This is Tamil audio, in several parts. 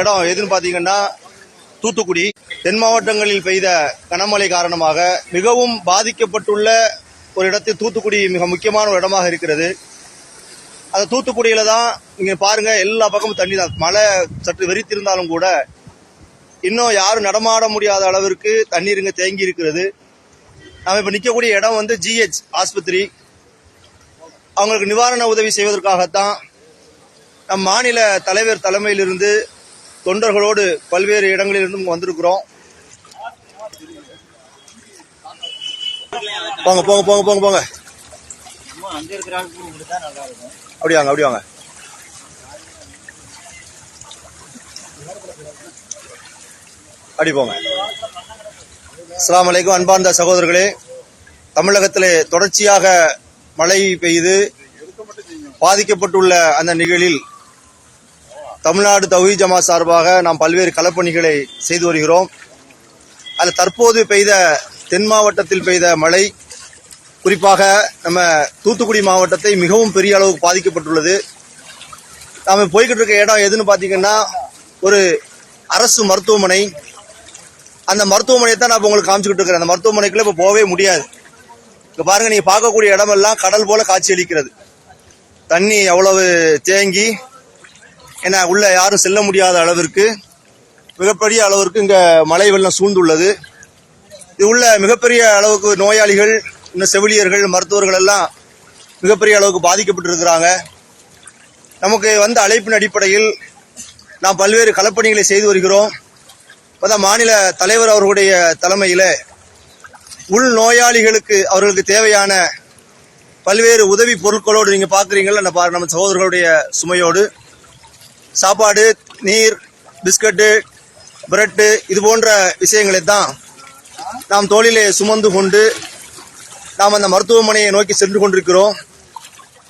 இடம் எதுன்னு பாத்தீங்கன்னா தூத்துக்குடி. தென் மாவட்டங்களில் பெய்த கனமழை காரணமாக மிகவும் பாதிக்கப்பட்டுள்ள ஒரு இடத்தில் தூத்துக்குடி மிக முக்கியமான ஒரு இடமாக இருக்கிறது. அந்த தூத்துக்குடியில தான் நீங்க பாருங்க எல்லா பக்கமும் தண்ணி தான் மழை சற்று வெறித்திருந்தாலும் கூட இன்னும் யாரும் நடமாட முடியாத அளவிற்கு தண்ணீர் இங்க தேங்கி இருக்கிறது. நாம இப்ப நிற்கக்கூடிய இடம் வந்து ஜிஹெச் ஆஸ்பத்திரி. அவங்களுக்கு நிவாரண உதவி செய்வதற்காகத்தான் நம் மாநில தலைவர் தலைமையிலிருந்து தொண்டர்களோடு பல்வேறு இடங்களிலிருந்து வந்திருக்கிறோம். போங்க போங்க போங்க போங்க போங்க. அப்படி வாங்க அப்படி வாங்க. அப்படி போங்க. அஸ்லாம் அலைக்கும் அன்பார்ந்த சகோதரர்களே தமிழகத்திலே தொடர்ச்சியாக மழை பெய்து பாதிக்கப்பட்டுள்ள அந்த நிகழில் தமிழ்நாடு தௌஹி ஜமா சார்பாக நாம் பல்வேறு களப்பணிகளை செய்து வருகிறோம். அதில் தற்போது பெய்த தென் மாவட்டத்தில் பெய்த மழை குறிப்பாக நம்ம தூத்துக்குடி மாவட்டத்தை மிகவும் பெரிய அளவுக்கு பாதிக்கப்பட்டுள்ளது. நாம் போய்கிட்டு இருக்க இடம் எதுன்னு பார்த்தீங்கன்னா ஒரு அரசு மருத்துவமனை. அந்த மருத்துவமனையை தான் நான் உங்களுக்கு காமிச்சுக்கிட்டு இருக்கிறேன். அந்த மருத்துவமனைக்குள்ள இப்போ போகவே முடியாது. இங்க பாருங்கள் நீங்கள் பார்க்கக்கூடிய இடமெல்லாம் கடல் போல காட்சி அளிக்கிறது தண்ணி அவ்வளவு தேங்கி ஏன்னா உள்ள யாரும் செல்ல முடியாத அளவிற்கு மிகப்பெரிய அளவிற்கு இங்க மழை வெள்ளம் சூழ்ந்துள்ளது. இது உள்ள மிகப்பெரிய அளவுக்கு நோயாளிகள் இன்னும் செவிலியர்கள் மருத்துவர்கள் எல்லாம் மிகப்பெரிய அளவுக்கு பாதிக்கப்பட்டிருக்கிறாங்க. நமக்கு வந்த அழைப்பின் அடிப்படையில் நாம் பல்வேறு களப்பணிகளை செய்து வருகிறோம். இப்பதான் மாநில தலைவர் அவர்களுடைய தலைமையில் உள் நோயாளிகளுக்கு அவர்களுக்கு தேவையான பல்வேறு உதவி பொருட்களோடு நீங்கள் பார்க்குறீங்களா நம்ம நம்ம சகோதரர்களுடைய சுமையோடு. சாப்பாடு நீர் பிஸ்கட்டு பிரெட்டு இது போன்ற விஷயங்களை தான் நாம் தோளிலே சுமந்து கொண்டு நாம் அந்த மருத்துவமனையை நோக்கி சென்று கொண்டிருக்கிறோம்.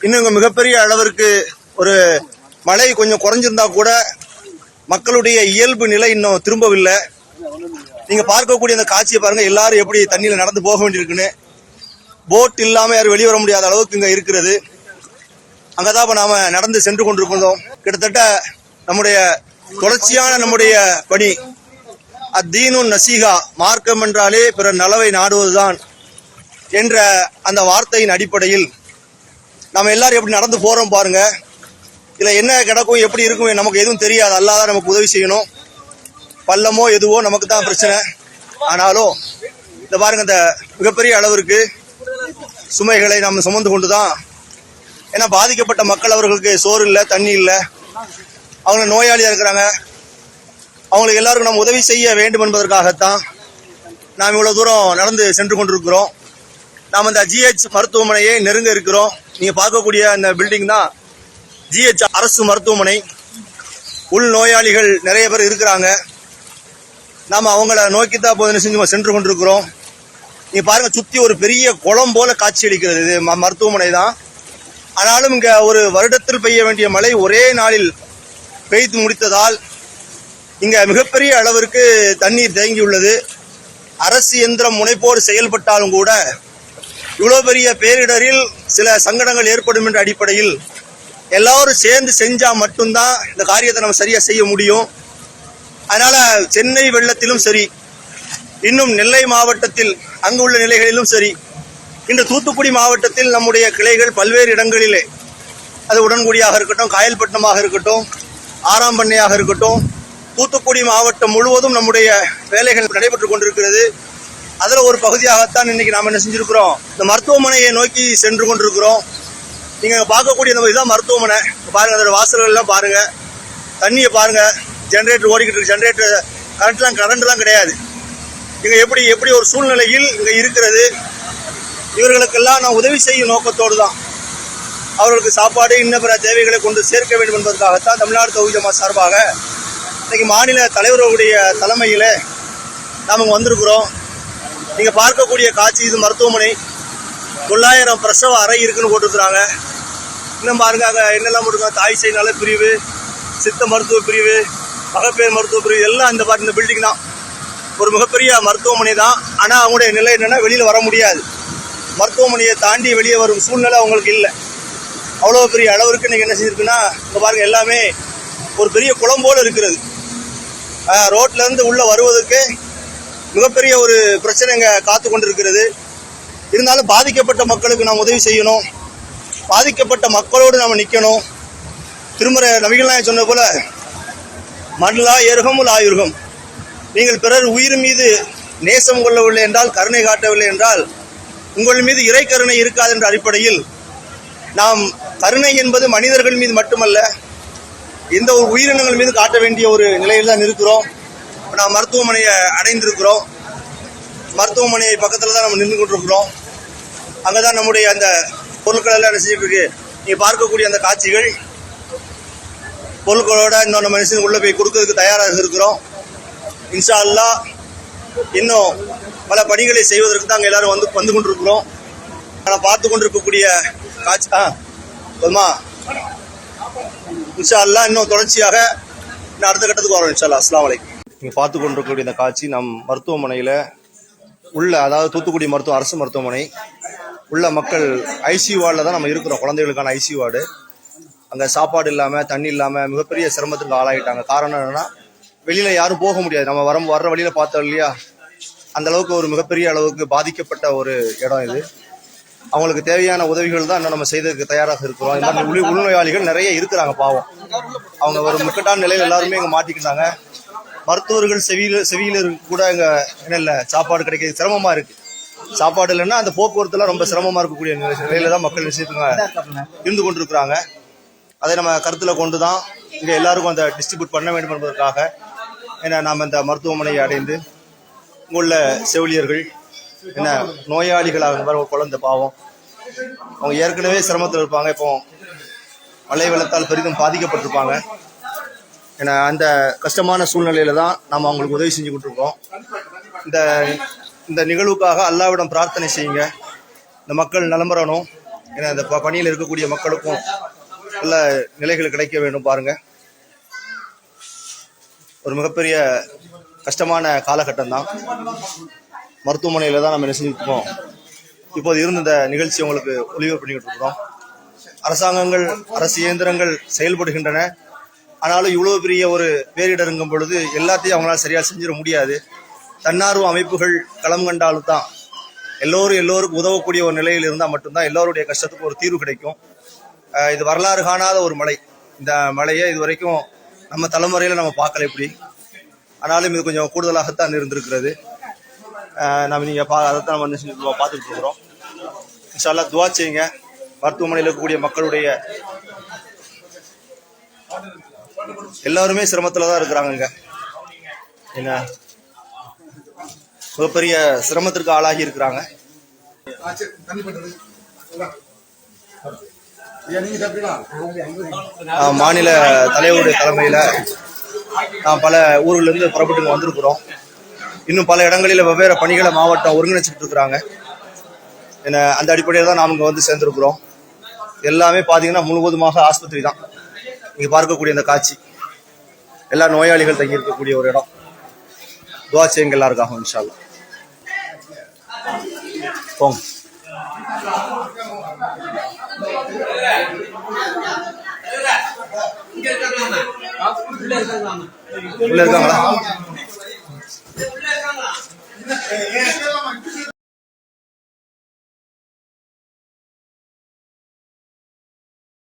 இன்னும் மிகப்பெரிய அளவிற்கு ஒரு மழை கொஞ்சம் குறைஞ்சிருந்தா கூட மக்களுடைய இயல்பு நிலை இன்னும் திரும்பவில்லை. நீங்கள் பார்க்கக்கூடிய அந்த காட்சியை பாருங்கள் எல்லாரும் எப்படி தண்ணியில் நடந்து போக வேண்டியிருக்குன்னு. போட் இல்லாமல் யாரும் வெளியே வர முடியாத அளவுக்கு இங்கே இருக்கிறது. அங்கதான் இப்போ நாம நடந்து சென்று கொண்டிருக்கிறோம் கிட்டத்தட்ட நம்முடைய தொடர்ச்சியான நம்முடைய பணி. அத்தீனும் நசீகா மார்க்கம் என்றாலே பிறர் நலவை நாடுவதுதான் என்ற அந்த வார்த்தையின் அடிப்படையில் நம்ம எல்லாரும் எப்படி நடந்து போறோம் பாருங்க. இதுல என்ன கிடக்கும் எப்படி இருக்கும் நமக்கு எதுவும் தெரியாது. அல்லாதான் நமக்கு உதவி செய்யணும். பள்ளமோ எதுவோ நமக்கு தான் பிரச்சனை. ஆனாலும் இந்த பாருங்க இந்த மிகப்பெரிய அளவிற்கு சுமைகளை நம்ம சுமந்து கொண்டு தான் ஏன்னா பாதிக்கப்பட்ட மக்கள் அவர்களுக்கு சோறு இல்லை தண்ணி இல்லை. அவங்க நோயாளியாக இருக்கிறாங்க. அவங்களுக்கு எல்லாருக்கும் நம்ம உதவி செய்ய வேண்டும் என்பதற்காகத்தான் நாம் இவ்வளோ தூரம் நடந்து சென்று கொண்டிருக்கிறோம். நாம் அந்த ஜிஹெச் மருத்துவமனையை நெருங்க இருக்கிறோம். நீங்கள் பார்க்கக்கூடிய அந்த பில்டிங் தான் ஜிஹெச் அரசு மருத்துவமனை. உள் நோயாளிகள் நிறைய பேர் இருக்கிறாங்க. நாம் அவங்கள நோக்கி தான் போதுன்னு செஞ்சு சென்று கொண்டிருக்கிறோம். நீ பாருங்க சுற்றி ஒரு பெரிய குளம் போல காட்சி அளிக்கிறது இது ம- மருத்துவமனை தான். ஆனாலும் இங்க ஒரு வருடத்தில் பெய்ய வேண்டிய மழை ஒரே நாளில் பெய்து முடித்ததால் இங்க மிகப்பெரிய அளவிற்கு தண்ணீர் தேங்கியுள்ளது. அரசு எந்திரம் முனைப்போடு செயல்பட்டாலும் கூட இவ்வளவு பெரிய பேரிடரில் சில சங்கடங்கள் ஏற்படும் என்ற அடிப்படையில் எல்லாரும் சேர்ந்து செஞ்சா மட்டும்தான் இந்த காரியத்தை நம்ம சரியா செய்ய முடியும். அதனால சென்னை வெள்ளத்திலும் சரி இன்னும் நெல்லை மாவட்டத்தில் அங்குள்ள நிலைகளிலும் சரி இன்று தூத்துக்குடி மாவட்டத்தில் நம்முடைய கிளைகள் பல்வேறு இடங்களிலே அது உடன்குடியாக இருக்கட்டும் காயல்பட்டினமாக இருக்கட்டும் ஆறாம்பண்ணையாக இருக்கட்டும் தூத்துக்குடி மாவட்டம் முழுவதும் நம்முடைய வேலைகள் நடைபெற்றுக் கொண்டிருக்கிறது. அதில் ஒரு பகுதியாகத்தான் இன்னைக்கு நாம் என்ன செஞ்சுருக்கிறோம்? இந்த மருத்துவமனையை நோக்கி சென்று கொண்டிருக்கிறோம். நீங்கள் பார்க்கக்கூடிய இந்த இதுதான் மருத்துவமனை. பாருங்கள் அதோட வாசல்கள் எல்லாம் தண்ணியை பாருங்கள் ஜென்ரேட்டர் ஓடிக்கிட்டு இருக்கு. ஜென்ரேட்டர் கரண்ட்லாம் கரண்ட்லாம் கிடையாது. இங்கே எப்படி எப்படி ஒரு சூழ்நிலையில் இங்கே இருக்கிறது? இவர்களுக்கெல்லாம் நான் உதவி செய்யும் நோக்கத்தோடு தான் அவர்களுக்கு சாப்பாடு இன்ன பிற தேவைகளை கொண்டு சேர்க்க வேண்டும் என்பதற்காகத்தான் தமிழ்நாடு தொகுதிஜமா சார்பாக இன்றைக்கி மாநில தலைவர்களுடைய தலைமையில் நாம் இங்கே வந்திருக்கிறோம். நீங்கள் பார்க்கக்கூடிய காட்சி இது மருத்துவமனை. தொள்ளாயிரம் பிரசவ அறை இருக்குன்னு போட்டிருக்கிறாங்க. இன்னும் பாருங்க அங்கே என்னெல்லாம் போட்டிருக்காங்க? தாய் சேய் நல பிரிவு சித்த மருத்துவ பிரிவு மகப்பேர் மருத்துவ பிரிவு எல்லாம் இந்த பாட்டு இந்த பில்டிங் தான். ஒரு மிகப்பெரிய மருத்துவமனை தான். ஆனால் அவங்களுடைய நிலை என்னென்னா வெளியில் வர முடியாது. மருத்துவமனையை தாண்டி வெளியே வரும் சூழ்நிலை அவங்களுக்கு இல்லை. அவ்வளோ பெரிய அளவிற்கு நீங்கள் என்ன செஞ்சிருக்குன்னா இப்போ பாருங்கள் எல்லாமே ஒரு பெரிய குளம் போல் இருக்கிறது ரோட்லேருந்து உள்ளே இருந்து வருவதற்கு மிகப்பெரிய ஒரு பிரச்சனை இங்க காத்து கொண்டிருக்கிறது. இருந்தாலும் பாதிக்கப்பட்ட மக்களுக்கு நாம் உதவி செய்யணும். பாதிக்கப்பட்ட மக்களோடு நாம் நிற்கணும் திருமுறை நபிகள் நாயகம் சொன்ன போல மண்லா எருகமுல் ஆயுர்கம் நீங்கள் பிறர் உயிர் மீது நேசம் கொள்ளவில்லை என்றால் கருணை காட்டவில்லை என்றால் உங்கள் மீது இறை கருணை இருக்காது என்ற அடிப்படையில் நாம் கருணை என்பது மனிதர்கள் மீது மட்டுமல்ல எந்த ஒரு உயிரினங்கள் மீது காட்ட வேண்டிய ஒரு நிலையில் தான் இருக்கிறோம். நாம் மருத்துவமனையை அடைந்திருக்கிறோம். மருத்துவமனையை பக்கத்தில் தான் நம்ம நின்று கொண்டிருக்கிறோம். அங்கே தான் நம்முடைய அந்த பொருட்கள் எல்லாம் என்ன நீங்கள் பார்க்கக்கூடிய அந்த காட்சிகள். பொருட்களோட இன்னும் நம்ம மனுஷன் உள்ளே போய் கொடுக்கறதுக்கு தயாராக இருக்கிறோம். இன்ஷா அல்லா இன்னும் பல பணிகளை செய்வதற்கு தான் அங்கே எல்லாரும் வந்து வந்து கொண்டிருக்கிறோம். நான் பார்த்து கொண்டிருக்கக்கூடிய காட்சி ஆ போதுமா இன்ஷா அல்லா இன்னும் தொடர்ச்சியாக இன்னும் அடுத்த கட்டத்துக்கு வரோம் இன்ஷா அல்லா அஸ்லாம் நீங்கள் பார்த்து கொண்டிருக்கக்கூடிய இந்த காட்சி நம் மருத்துவமனையில் உள்ள அதாவது தூத்துக்குடி மருத்துவ அரசு மருத்துவமனை உள்ள மக்கள் ஐசியூ வார்டில் தான் நம்ம இருக்கிறோம். குழந்தைகளுக்கான ஐசியூ வார்டு. அங்கே சாப்பாடு இல்லாமல் தண்ணி இல்லாமல் மிகப்பெரிய சிரமத்துக்கு ஆளாயிட்டாங்க. காரணம் என்னென்னா வெளியில் யாரும் போக முடியாது. நம்ம வர வர்ற வழியில் பார்த்தோம் இல்லையா? அந்த அளவுக்கு ஒரு மிகப்பெரிய அளவுக்கு பாதிக்கப்பட்ட ஒரு இடம் இது. அவங்களுக்கு தேவையான உதவிகள் தான் இன்னும் நம்ம செய்ததுக்கு தயாராக இருக்கிறோம். இந்த மாதிரி உள்நோயாளிகள் நிறைய இருக்கிறாங்க பாவம். அவங்க ஒரு முக்கட்டான நிலையில் எல்லாருமே இங்கே மாட்டிக்கிட்டாங்க. மருத்துவர்கள் செவியில் செவியில் கூட இங்கே என்ன இல்லை சாப்பாடு கிடைக்கிறது சிரமமாக இருக்குது சாப்பாடு இல்லைன்னா அந்த போக்குவரத்துலாம் ரொம்ப சிரமமாக இருக்கக்கூடிய நிலை- நிலையில தான் மக்கள் விஷயத்துங்க இருந்து கொண்டிருக்கிறாங்க. அதை நம்ம கருத்தில் கொண்டு தான் இங்கே எல்லாருக்கும் அந்த டிஸ்ட்ரிபியூட் பண்ண வேண்டும் என்பதற்காக ஏன்னா நாம் இந்த மருத்துவமனையை அடைந்து உள்ள செவிலியர்கள் என்ன நோயாளிகளாக இந்த ஒரு குழந்தை பாவம். அவங்க ஏற்கனவே சிரமத்தில் இருப்பாங்க. இப்போ மழை வெள்ளத்தால் பெரிதும் பாதிக்கப்பட்டிருப்பாங்க. ஏன்னா அந்த கஷ்டமான சூழ்நிலையில தான் நாம் அவங்களுக்கு உதவி செஞ்சு கொண்டிருக்கோம் இந்த இந்த நிகழ்வுக்காக அல்லாவிடம் பிரார்த்தனை செய்யுங்க. இந்த மக்கள் நலம்புறணும் ஏன்னா இந்த ப- பணியில் இருக்கக்கூடிய மக்களுக்கும் நல்ல நிலைகள் கிடைக்க வேண்டும் பாருங்கள் ஒரு மிகப்பெரிய கஷ்டமான காலகட்டம் தான் மருத்துவமனையில் தான் நம்ம என்ன செஞ்சுருக்கோம் இப்போது இருந்த இந்த நிகழ்ச்சி உங்களுக்கு ஒளிவு பண்ணிக்கிட்டு இருக்கிறோம் அரசாங்கங்கள் அரசு இயந்திரங்கள் செயல்படுகின்றன. ஆனாலும் இவ்வளோ பெரிய ஒரு பேரிடருங்கும் பொழுது எல்லாத்தையும் அவங்களால சரியாக செஞ்சிட முடியாது. தன்னார்வ அமைப்புகள் களம் கண்டாலும் தான் எல்லோரும் எல்லோருக்கும் உதவக்கூடிய ஒரு நிலையில் இருந்தால் மட்டும்தான் எல்லோருடைய கஷ்டத்துக்கு ஒரு தீர்வு கிடைக்கும். இது வரலாறு காணாத ஒரு மலை. இந்த மலையை இது வரைக்கும் நம்ம தலைமுறையில் நம்ம பார்க்கல இப்படி. ஆனாலும் இது கொஞ்சம் கூடுதலாகத்தான் இருந்திருக்கிறது. நம்ம நீங்கள் பா அதைத்தான் நம்ம என்ன செஞ்சுட்டு பார்த்துக்கிட்டு இருக்கிறோம். இன்ஷால்லா துவா செய்யுங்க. மருத்துவமனையில் இருக்கக்கூடிய மக்களுடைய எல்லாருமே சிரமத்தில் தான் இருக்கிறாங்க இங்கே என்ன? மிகப்பெரிய சிரமத்திற்கு ஆளாகி இருக்கிறாங்க. ஆஹ் மாநில தலைவருடைய தலைமையில் நான் பல ஊர்களிலிருந்து புறப்பட்டு வந்திருக்கிறோம். இன்னும் பல இடங்களில் வெவ்வேறு பணிகளை மாவட்டம் ஒருங்கிணைச்சிட்டு இருக்கிறாங்க. என்ன அந்த அடிப்படையில் தான் நாம் இங்கே வந்து சேர்ந்துருக்குறோம். எல்லாமே பார்த்தீங்கன்னா முழுவதுமாக ஆஸ்பத்திரி தான். இங்கே பார்க்கக்கூடிய இந்த காட்சி. எல்லா நோயாளிகள் தங்கி இருக்கக்கூடிய ஒரு இடம். துவா செய்யுங்க எல்லாருக்காகவும் இன்ஷால்லா போங்க. உள்ள இருக்காங்களா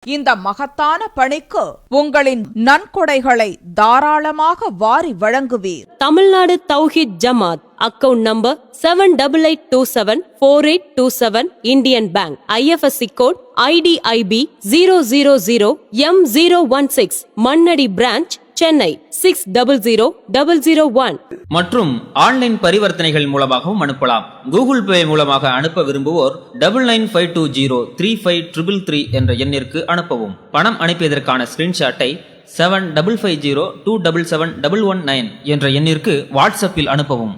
இந்த மகத்தான பணிக்கு உங்களின் நன்கொடைகளை தாராளமாக வாரி வழங்குவீர். Tamil Nadu Tawheed Jamath. Account number seven double eight two seven four eight two seven Indian bank. IFSC code IDIB zero zero zero M zero one six Mannady branch Chennai. Six double zero double zero one. மற்றும் ஆன்லைன் பரிவர்த்தனைகள் மூலமாகவும் அனுப்பலாம். கூகுள் பே மூலமாக அனுப்ப விரும்புவோர் double nine five two zero three five triple three என்ற எண்ணிற்கு அனுப்பவும். பணம் அனுப்பியதற்கான ஸ்கிரீன்ஷாட்டை seven double five zero two double seven double one nine என்ற எண்ணிற்கு வாட்ஸ்அப்பில் அனுப்பவும்.